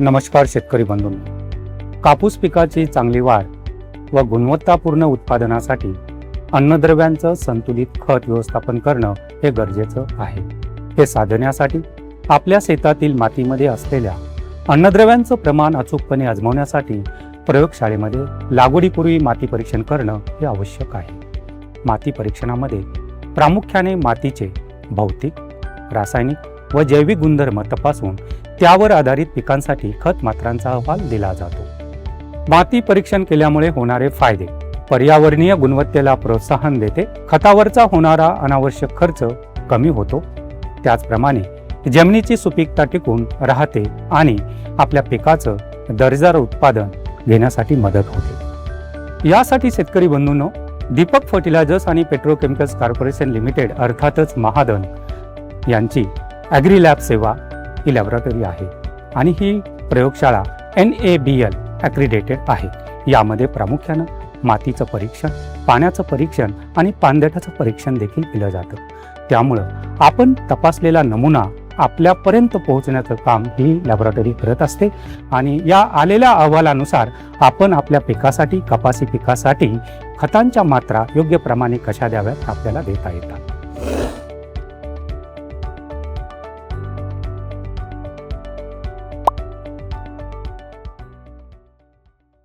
नमस्कार शेतकरी बंधूंनो कापूस पिकाची चांगली वाढ व गुणवत्तापूर्ण उत्पादनासाठी अन्नद्रव्यांचं संतुलित खत व्यवस्थापन करणं हे गरजेचं आहे. हे साधण्यासाठी आपल्या शेतातील मातीमध्ये असलेल्या अन्नद्रव्यांचं प्रमाण अचूकपणे आजमावण्यासाठी प्रयोगशाळेमध्ये लागवडीपूर्वी माती परीक्षण करणं हे आवश्यक आहे. माती परीक्षणामध्ये प्रामुख्याने मातीचे भौतिक रासायनिक व जैविक गुणधर्म तपासून त्यावर आधारित पिकांसाठी खत मात्रांचा अहवाल दिला जातो. माती परीक्षण केल्यामुळे होणारे फायदे. पर्यावरणीय गुणवत्तेला प्रोत्साहन देते. खतावरचा होणारा अनावश्यक खर्च कमी होतो. त्याचप्रमाणे जमिनीची सुपीकता टिकून राहते आणि आपल्या पिकाचं दर्जार उत्पादन घेण्यासाठी मदत होते. यासाठी शेतकरी बंधूंनो दीपक फर्टिलायझर्स आणि पेट्रोकेमिकल्स कॉर्पोरेशन लिमिटेड अर्थातच महादन यांची ॲग्रीलॅब सेवा ही लॅबोरेटरी आहे. आणि ही प्रयोगशाळा एन ए बी एल ॲक्रिडेटेड आहे. यामध्ये प्रामुख्यानं मातीचं परीक्षण पाण्याचं परीक्षण आणि पानदेठाचं परीक्षण देखील केलं जातं. त्यामुळं आपण तपासलेला नमुना आपल्यापर्यंत पोहोचण्याचं काम ही लॅबोरेटरी करत असते आणि या आलेल्या अहवालानुसार आपण आपल्या पिकासाठी कपासी पिकासाठी खतांच्या मात्रा योग्य प्रमाणे कशा द्याव्यात आपल्याला देता येतात.